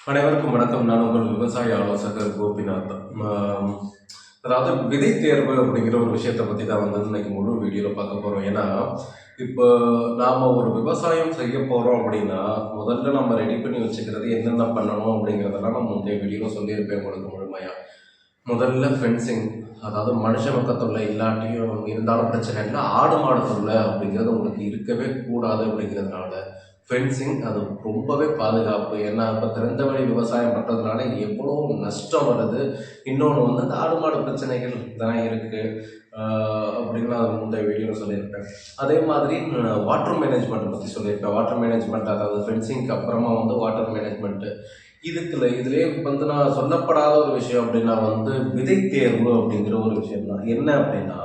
அனைவருக்கும் வணக்கம். நான் உங்கள் விவசாய ஆலோசகர் கோபிநாத். அதாவது விதை தேர்வு அப்படிங்கிற ஒரு விஷயத்தை பற்றி தான் வந்து இன்னைக்கு முழு வீடியோவில் பார்க்க போகிறோம் ஏன்னா இப்போ நாம் ஒரு விவசாயம் செய்ய போகிறோம் அப்படின்னா முதல்ல நம்ம ரெடி பண்ணி வச்சுக்கிறது என்னென்ன பண்ணணும் அப்படிங்கிறதெல்லாம் நம்ம முந்தைய வீடியோவில் சொல்லியிருப்பேன் உங்களுக்கு முழுமையாக முதல்ல ஃபென்சிங் அதாவது மனுஷ பக்கத்துள்ள இல்லாட்டியும் இருந்தாலும் பிரச்சனை இல்லை ஆடு மாடு தொல்லை அப்படிங்கிறது உங்களுக்கு இருக்கவே கூடாது அப்படிங்கிறதுனால ஃபென்சிங் அது ரொம்பவே பாதுகாப்பு. ஏன்னா இப்போ திறந்த வழி விவசாயம் பண்ணுறதுனால எவ்வளோ நஷ்டம் வருது. இன்னொன்று வந்து அந்த ஆடு மாடு பிரச்சனைகள் தான் இருக்குது அப்படின்னு நான் முந்தைய வீடியோவில் சொல்லியிருப்பேன். அதே மாதிரி வாட்டர் மேனேஜ்மெண்ட் பற்றி சொல்லியிருப்பேன். வாட்டர் மேனேஜ்மெண்ட் அதாவது ஃபென்சிங்க்கு அப்புறமா வந்து வாட்டர் மேனேஜ்மெண்ட்டு இதுக்குல இதுலேயே வந்து நான் சொல்லப்படாத ஒரு விஷயம் அப்படின்னா வந்து விதை தேர்வு அப்படிங்கிற ஒரு விஷயம் தான் என்ன அப்படின்னா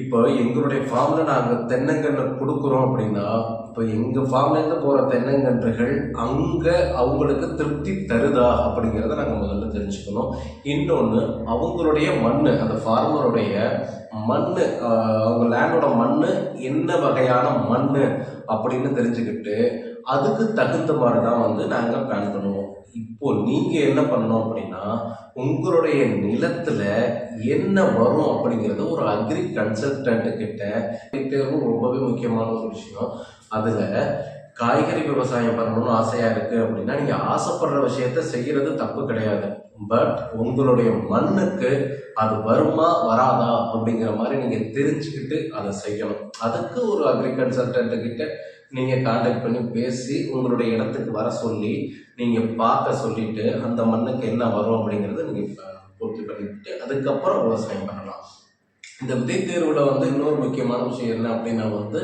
இப்போ எங்களுடைய ஃபார்மில் நாங்கள் தென்னங்கன்று கொடுக்குறோம் அப்படின்னா இப்போ எங்கள் ஃபார்ம்லேருந்து போகிற தென்னங்கன்றுகள் அங்கே அவங்களுக்கு திருப்தி தருதா அப்படிங்கிறத நாங்கள் முதல்ல தெரிஞ்சுக்கணும். இன்னொன்று அவங்களுடைய மண் அந்த ஃபார்மருடைய மண் அவங்க லேண்டோட மண் என்ன வகையான மண் அப்படின்னு தெரிஞ்சுக்கிட்டு அதுக்கு தகுந்த மாதிரி தான் வந்து நாங்கள் பிளான் பண்ணுவோம். இப்போ நீங்கள் என்ன பண்ணணும் அப்படின்னா உங்களுடைய நிலத்தில் என்ன வரும் அப்படிங்கிறது ஒரு அக்ரி கன்சல்டன்ட்டு கிட்ட ரொம்பவே முக்கியமான ஒரு விஷயம். அதில் காய்கறி விவசாயம் பண்ணணும்னு ஆசையாக இருக்குது அப்படின்னா நீங்கள் ஆசைப்படுற விஷயத்த செய்கிறது தப்பு கிடையாது. பட் உங்களுடைய மண்ணுக்கு அது வருமா வராதா அப்படிங்கிற மாதிரி நீங்கள் தெரிஞ்சுக்கிட்டு அதை செய்யணும். அதுக்கு ஒரு அக்ரி கன்சல்டன்ட் கிட்ட நீங்கள் கான்டாக்ட் பண்ணி பேசி உங்களுடைய இடத்துக்கு வர சொல்லி நீங்கள் பார்க்க சொல்லிட்டு அந்த மண்ணுக்கு என்ன வரும் அப்படிங்கிறத நீங்கள் பூர்த்தி பண்ணிக்கிட்டு அதுக்கப்புறம் விவசாயம் பண்ணலாம். இந்த விதை தேர்வில் வந்து இன்னொரு முக்கியமான விஷயம் என்ன அப்படின்னா வந்து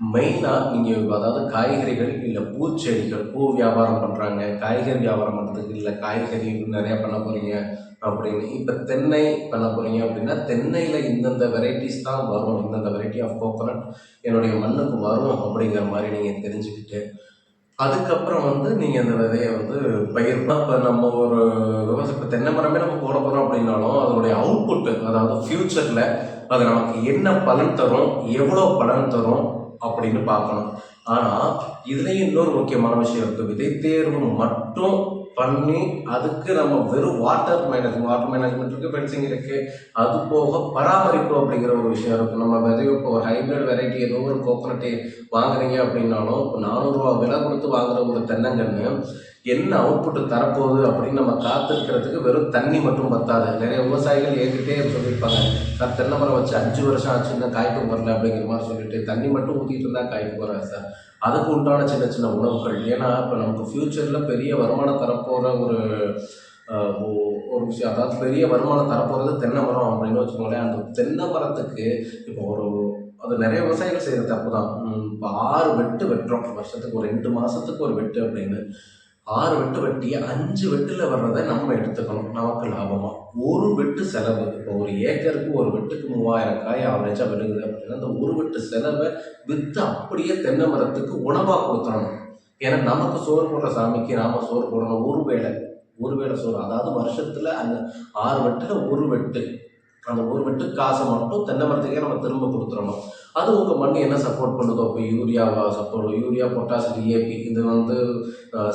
மெயினாக நீங்கள் அதாவது காய்கறிகள் இல்லை பூச்செடிகள் பூ வியாபாரம் பண்ணுறாங்க காய்கறி வியாபாரம் பண்ணுறதுக்கு இல்லை காய்கறி நிறையா பண்ண போகிறீங்க அப்படின்னு. இப்போ தென்னை பண்ண போகிறீங்க அப்படின்னா தென்னையில் இந்தந்த வெரைட்டிஸ் தான் வரும். இந்தந்த வெரைட்டி ஆஃப் கோகோனட் என்னுடைய மண்ணுக்கு வரும் அப்படிங்கிற மாதிரி நீங்கள் தெரிஞ்சுக்கிட்டு அதுக்கப்புறம் வந்து நீங்கள் அந்த விதையை வந்து பயிர் இப்போ நம்ம ஒரு விவசாய இப்போ தென்னை மரமே நம்ம போட போகிறோம் அப்படின்னாலும் அதனுடைய அவுட்புட் அதாவது ஃப்யூச்சரில் அது நமக்கு என்ன பலன் தரும் எவ்வளோ பலன் தரும் அப்படின்னு பார்க்கணும். ஆனால் இதுலேயும் இன்னொரு முக்கியமான விஷயம் இருக்குது விதை தேர்வு மட்டும் பண்ணி அதுக்கு நம்ம வெறும் வாட்டர் மேனேஜ் வாட்டர் மேனேஜ்மெண்ட் இருக்குது ஃபென்சிங் இருக்குது அது போக பராமரிப்பு அப்படிங்கிற ஒரு விஷயம் இருக்குது நம்ம விதையோ இப்போ ஒரு ஹைப்ரிட் வெரைட்டி ஏதோ ஒரு கோகோனட்டு வாங்குறீங்க அப்படின்னாலும் இப்போ நானூறுரூவா விலை கொடுத்து வாங்குற ஒரு தென்னங்கன்று என்ன அவுட்புட் தரப்போகுது அப்படின்னு நம்ம காத்திருக்கிறதுக்கு வெறும் தண்ணி மட்டும் பத்தாது. நிறைய விவசாயிகள் ஏற்கிட்டே சொல்லியிருப்பாங்க சார் தென்னை மரம் வச்சு அஞ்சு வருஷம் ஆச்சு இன்னும் காய்ப்பு வரல அப்படிங்கிற மாதிரி சொல்லிட்டு தண்ணி மட்டும் ஊற்றிட்டு இருந்தால் காய்ப்பு வராது சார். அதுக்கு உண்டான சின்ன சின்ன உணவுகள். ஏன்னா இப்போ நமக்கு ஃப்யூச்சரில் பெரிய வருமானம் தரப்போகிற ஒரு ஒரு விஷயம். அதாவது பெரிய வருமானம் தரப்போகிறது தென்னை மரம் அப்படின்னு வச்சுக்கோங்களேன். அந்த தென்னை மரத்துக்கு இப்போ ஒரு அது நிறைய விவசாயிகள் செய்கிற தப்பு தான். இப்போ ஆறு வெட்டு வெட்டுறோம். வருஷத்துக்கு ஒரு ரெண்டு மாதத்துக்கு ஒரு வெட்டு அப்படின்னு. ஆறு வெட்டு வெட்டி அஞ்சு வெட்டில் வர்றதை நம்ம எடுத்துக்கணும். நமக்கு லாபமாக ஒரு வெட்டு செலவு. இப்போ ஒரு ஏக்கருக்கு ஒரு வெட்டுக்கு மூவாயிரம் காய் ஆவரேஜாக விழுகுது அப்படின்னா அந்த ஒரு வெட்டு செலவை விற்று அப்படியே தென்னை மரத்துக்கு உணவாக கொடுத்துடணும். ஏன்னா நமக்கு சோறு போடுற சாமிக்கு நாம் சோறு போடணும். ஒரு வேளை ஒரு வேளை சோறு. அதாவது வருஷத்தில் அந்த ஆறு வெட்டில் ஒரு வெட்டு. அந்த ஒரு வெட்டு காசை மட்டும் தென்னை மரத்துக்கே நம்ம திரும்ப கொடுத்துடணும். அது உங்கள் மண் என்ன சப்போர்ட் பண்ணுதோ? இப்போ யூரியாவா சப்போர்ட் யூரியா பொட்டாஸ் டிஏபி இது வந்து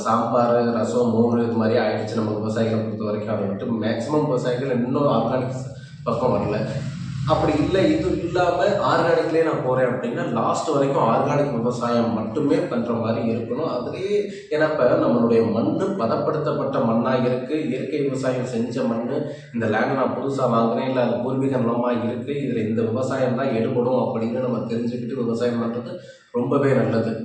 சாம்பார் ரசம் மோர் இது மாதிரி ஆயிடுச்சு. நம்ம விவசாயிகளை பொறுத்த வரைக்கும் அதை விட்டு மேக்ஸிமம் விவசாயிகள் இன்னும் ஆர்கானிக் பக்கம் வரல. அப்படி இல்லை இது இல்லாமல் ஆர்கானிக்லேயே நான் போகிறேன் அப்படின்னா லாஸ்ட் வரைக்கும் ஆர்கானிக் விவசாயம் மட்டுமே பண்ணுற மாதிரி இருக்கணும். அதுலேயே ஏன்னா இப்போ நம்மளுடைய மண் பதப்படுத்தப்பட்ட மண்ணாக இருக்குது இயற்கை விவசாயம் செஞ்ச மண் இந்த லேண்டை நான் புதுசாக வாங்குறேன் இல்லை அது பூர்வீக நிலமாக இருக்குது இதில் இந்த விவசாயம் தான் எடுபடும் அப்படின்னு நம்ம தெரிஞ்சுக்கிட்டு விவசாயம் பண்ணுறது ரொம்பவே நல்லது.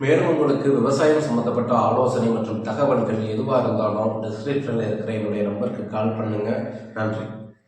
மேலும் உங்களுக்கு விவசாயம் சம்மந்தப்பட்ட ஆலோசனை மற்றும் தகவல்கள் எதுவாக இருந்தாலும் டிஸ்கிரிப்ஷனில் இருக்கிற என்னுடைய நம்பருக்கு கால் பண்ணுங்கள் நன்றி.